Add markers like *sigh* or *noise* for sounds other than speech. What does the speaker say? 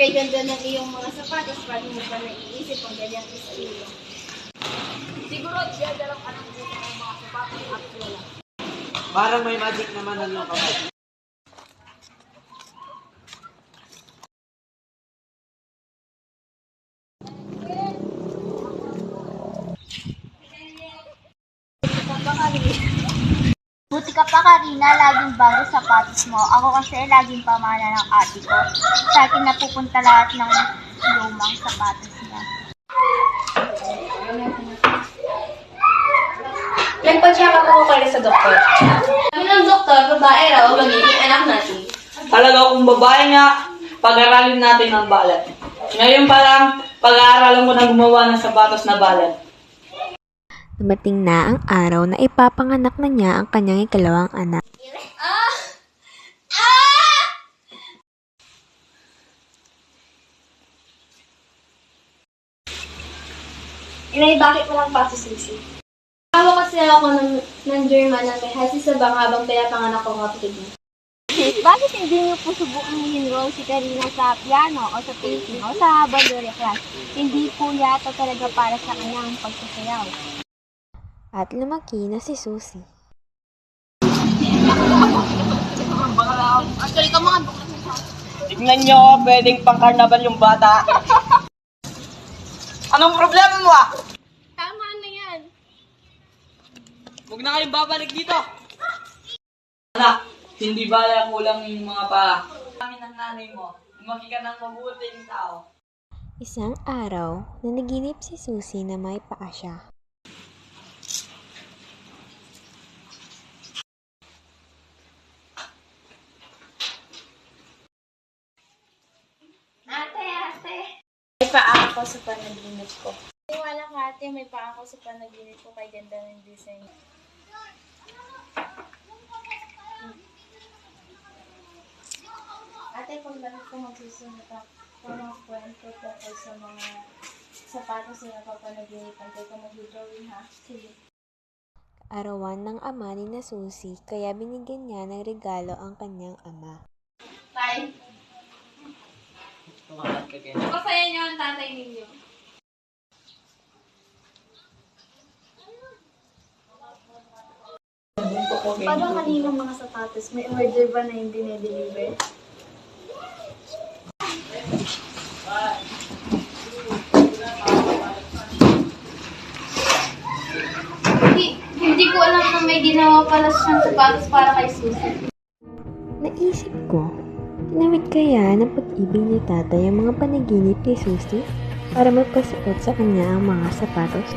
Kay ganda ng iyong mga sapatos, bago mo pa naiisip ang ganyan is iyo. Siguro, siya dalang anak mo ng mga sapatos at wala. Parang may magic naman ang iyong kamay. Buti ka pa, Karina, laging bago sapatos mo. Ako kasi laging pamana ng ate ko. Sa akin napupunta lahat ng lumang sapatos niya. Nagpa-check up ako kayo sa doktor. Sabi ng doktor, babae raw ang magiging anak natin. Talaga kung babae nga, pag-aralin natin ang balat. Ngayon pa lang, pag-aaralan ko na gumawa ng sapatos na balat. Dumating na ang araw na ipapanganak na niya ang kanyang ikalawang anak. Inay, bakit walang pa si Susi? Tawa kasi ako ng, ng German na may hasi sa bang habang pinapanganak ko kapatid niya. *laughs* Bakit hindi niyo po subukan i-enroll si Karina sa piano o sa painting o sa ballet class? Hindi po yata talaga para sa kanyang pagsasayaw. At lumaki na si Susie. Tignan nyo, pwedeng pang-carnaval yung bata. Anong problema mo ah? Tama na yan. Huwag na kayong babalik dito. Anak, hindi ba kulang yung mga pa? Kami ng nanay mo, lumaki ka ng mabuting tao. Isang araw, nanaginip si Susie na may paa siya. Ate, ate. May paa ako sa panaginip ko. Wala ka ate, may paa ako sa panaginip ko kay ganda ng design. Ate, kung bakit ko magsusunod ako ng mga kwento tungkol sa mga sapatos na napapanaginipan ko kung mag-drawing ha. Sige. Arawan ng ama ni na Susie kaya binigyan niya ng regalo ang kanyang ama. Tay, Tumakas ka kayo. masaya niyo ang tatay ninyo. Paano kaninong mga sapatos? May order ba na yung dinedeliver? Hindi, hindi ko alam na may ginawa pala siyang sapatos para kay Susie. Naisip ko, ginamit kaya ng pag-ibig ni tatay ang mga panaginip ni Susie para magpasuot sa kanya ang mga sapatos?